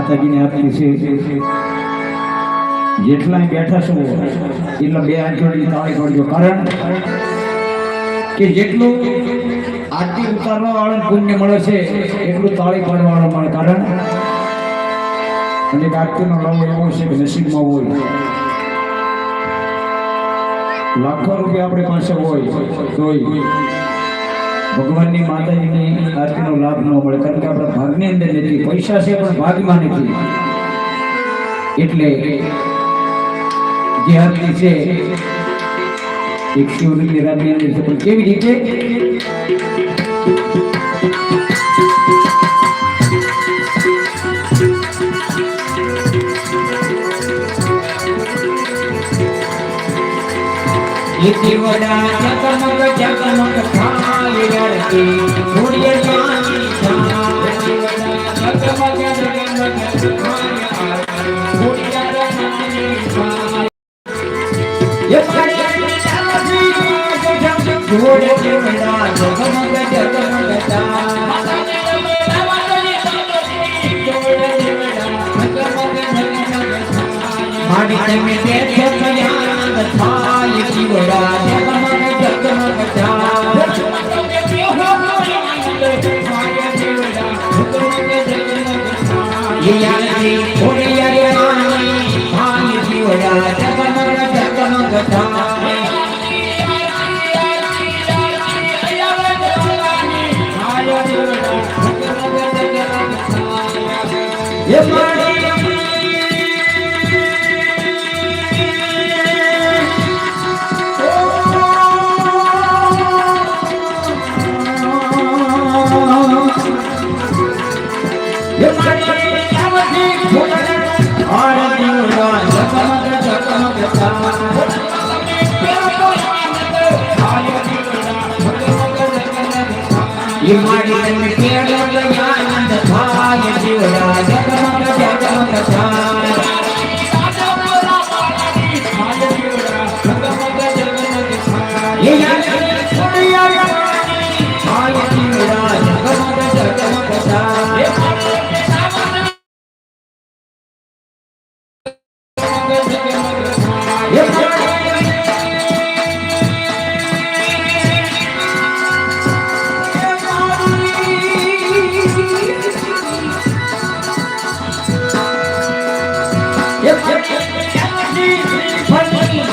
માતાજીની આરતી છે. જેટલા બેઠા છો, એટલા બે હાથ જોડી તાળી કરજો. કારણ કે જેટલું આરતી ઉતારવા વાળા પુણ્ય મળે છે, એટલું તાળી પાડવા વાળા મળે. કારણ અને આરતીનો લાવો એવો છે કે નસીબમાં હોય. લાખો રૂપિયા આપણી પાસે હોય, તોય ભગવાનની માતાજીની આરતીનો લાભ ન મળે, કારણ કે આપણા ભાગની અંદર નથી પૈસા છે પણ ભાગમાં નથી. એટલે જે આરતી છે, એક શિવની રાજની અંદર છે, પણ કેવી રીતે? એક વડા Hari temi te te kya kya kya kya kya kya kya Yeah, yeah.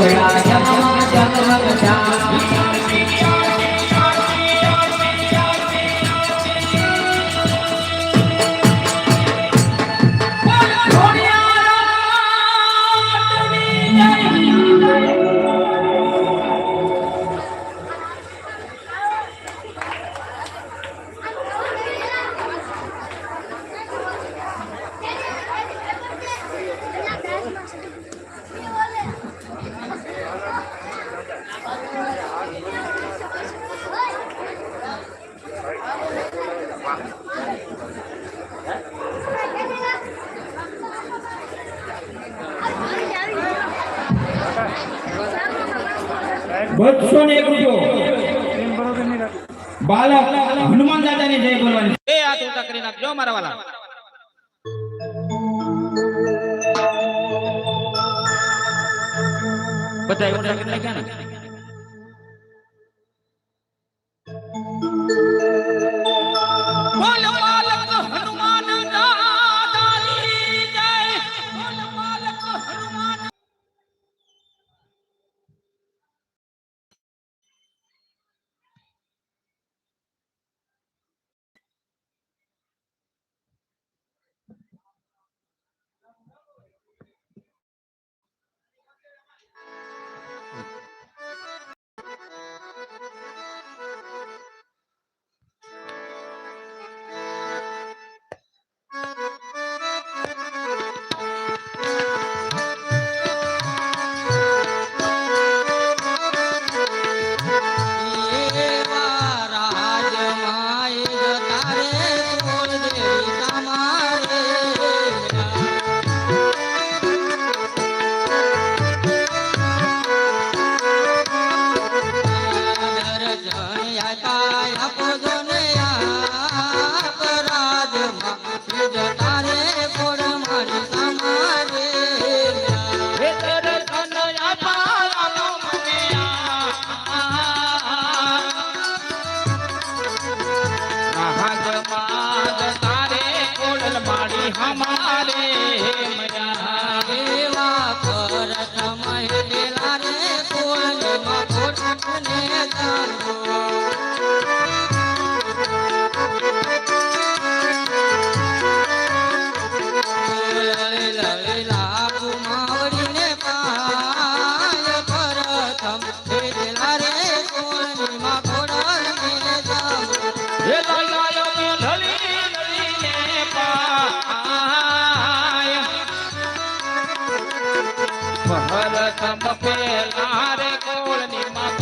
Yeah. Hanuman દાદા ની જય બોલવાની. કરી નાખજો બધા ઊંચા કરી નાખ્યા ને?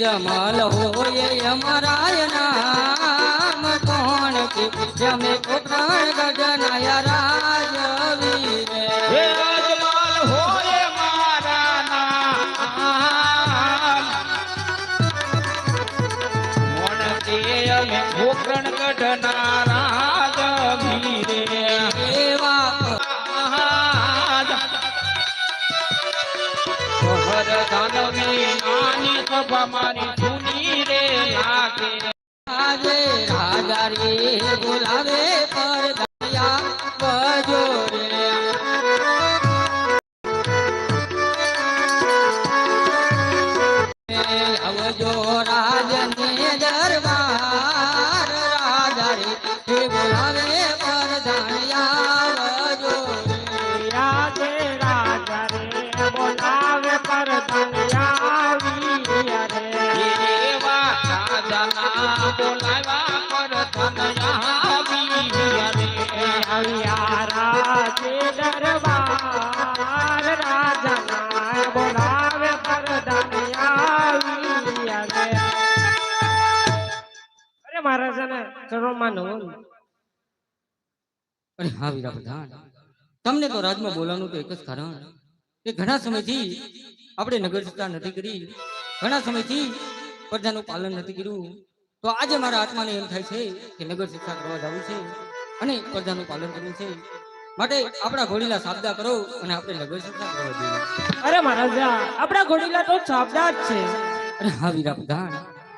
જમલ હોય અમારાય નામ. કોણ કે જમે કો પ્રાણ ગજનાય રાજ સભા મારી જૂની રે લાગે. રાજા રે બોલાવે પર ચરણમાં નવું અરે હા વીરા પ્રધાન તમને તો રાજમાં બોલાવવાનું તો એક જ કારણ કે ઘણા સમયથી આપણે નગર નથી કરી ઘણા સમયથી પ્રજાનું પાલન નથી કર્યું. તો આજે મારા આત્માને એમ થાય છે કે નગર શિક્ષા કરવા જવું છે અને પ્રજાનું પાલન કરવું છે. માટે આપણા ઘોડીલા સાબદા કરો અને આપણે નગર શિક્ષા કરવા જોઈએ. અરે મહારાજા આપણા ઘોડીલા તો સાબદા જ છે. અરે હા વીરા પ્રધાન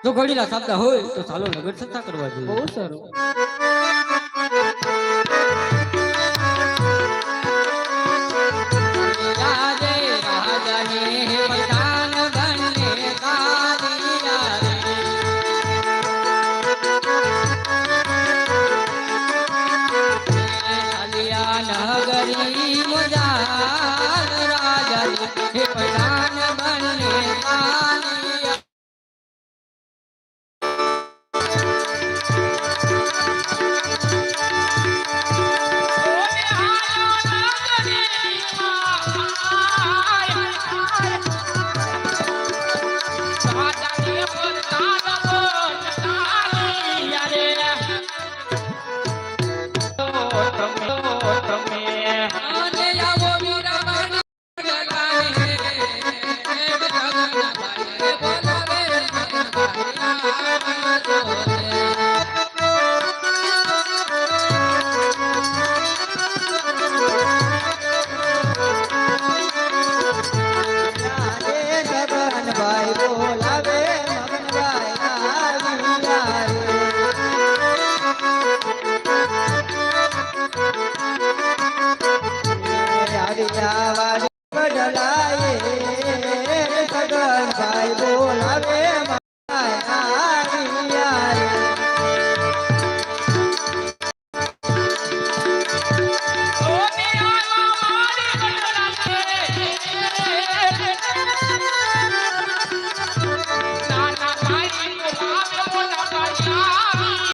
જો ઘડીના શબ્દ હોય તો ચાલો નગર સત્તા કરવા જોઈએ. બહુ સારું